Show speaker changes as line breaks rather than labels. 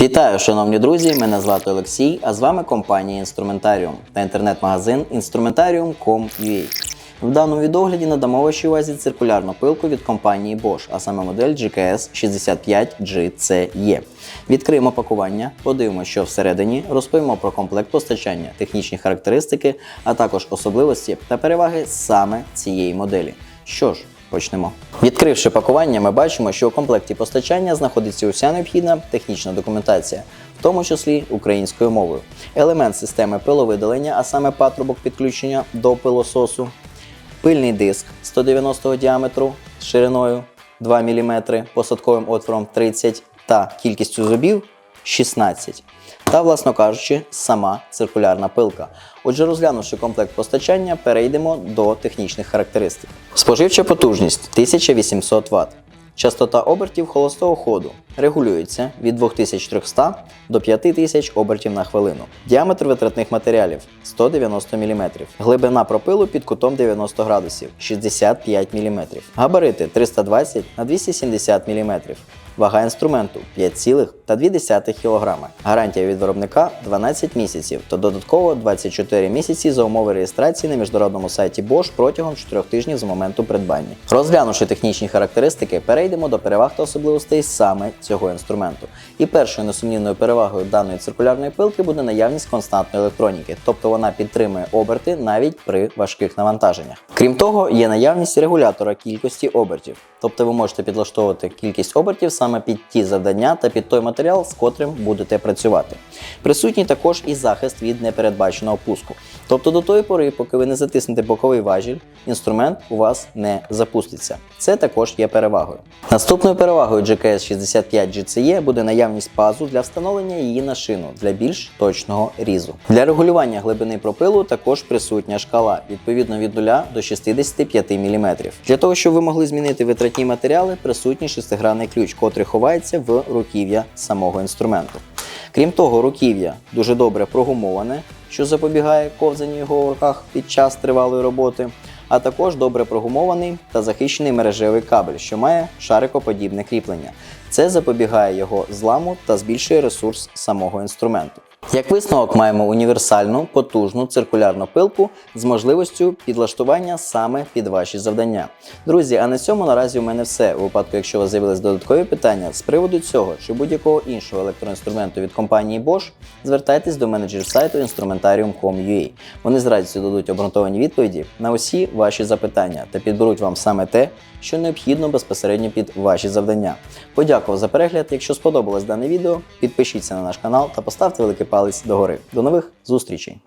Вітаю, шановні друзі! Мене звати Олексій, а з вами компанія Інструментаріум та інтернет-магазин Instrumentarium.com.ua. В даному відогляді надамо вашій увазі циркулярну пилку від компанії Bosch, а саме модель GKS 65GCE. Відкриємо пакування, подивимося, що всередині, розповімо про комплект постачання, технічні характеристики, а також особливості та переваги саме цієї моделі. Що ж, Почнемо. Відкривши пакування, ми бачимо, що у комплекті постачання знаходиться уся необхідна технічна документація, в тому числі українською мовою. Елемент системи пиловидалення, а саме патрубок підключення до пилососу, пильний диск 190 діаметру з шириною 2 мм, посадковим отвором 30 та кількістю зубів 16. Та, власно кажучи, сама циркулярна пилка. Отже, розглянувши комплект постачання, перейдемо до технічних характеристик. Споживча потужність 1800 Вт. Частота обертів холостого ходу регулюється від 2300 до 5000 обертів на хвилину. Діаметр витратних матеріалів 190 мм. Глибина пропилу під кутом 90 градусів 65 мм. Габарити 320 на 270 мм. Вага інструменту 5,2 кг. Гарантія від виробника 12 місяців та додатково 24 місяці за умови реєстрації на міжнародному сайті Bosch протягом 4 тижнів з моменту придбання. Розглянувши технічні характеристики, перейдемо до переваг та особливостей саме цього інструменту. І першою несумнівною перевагою даної циркулярної пилки буде наявність константної електроніки, тобто вона підтримує оберти навіть при важких навантаженнях. Крім того, є наявність регулятора кількості обертів, тобто ви можете підлаштовувати кількість обертів саме під ті завдання та під той матеріал, з котрим будете працювати. Присутній також і захист від непередбаченого пуску. Тобто до тої пори, поки ви не затиснете боковий важіль, інструмент у вас не запуститься. Це також є перевагою. Наступною перевагою GKS 65 GCE буде наявність пазу для встановлення її на шину для більш точного різу. Для регулювання глибини пропилу також присутня шкала, відповідно від 0 до 65 мм. Для того, щоб ви могли змінити витратні матеріали, присутній шестигранний ключ, котрий ховається в руків'я самого інструменту. Крім того, руків'я дуже добре прогумоване, що запобігає ковзанню його в руках під час тривалої роботи, а також добре прогумований та захищений мережевий кабель, що має шарикоподібне кріплення. Це запобігає його зламу та збільшує ресурс самого інструменту. Як висновок маємо універсальну, потужну циркулярну пилку з можливістю підлаштування саме під ваші завдання. Друзі, а на цьому наразі у мене все. У випадку, якщо у вас з'явились додаткові питання з приводу цього чи будь-якого іншого електроінструменту від компанії Bosch, звертайтесь до менеджерів сайту instrumentarium.com.ua. Вони з радістю дадуть обґрунтовані відповіді на усі ваші запитання та підберуть вам саме те, що необхідно безпосередньо під ваші завдання. Подякував за перегляд. Якщо сподобалось дане відео, підпишіться на наш канал та поставте великий палець догори. До нових зустрічей!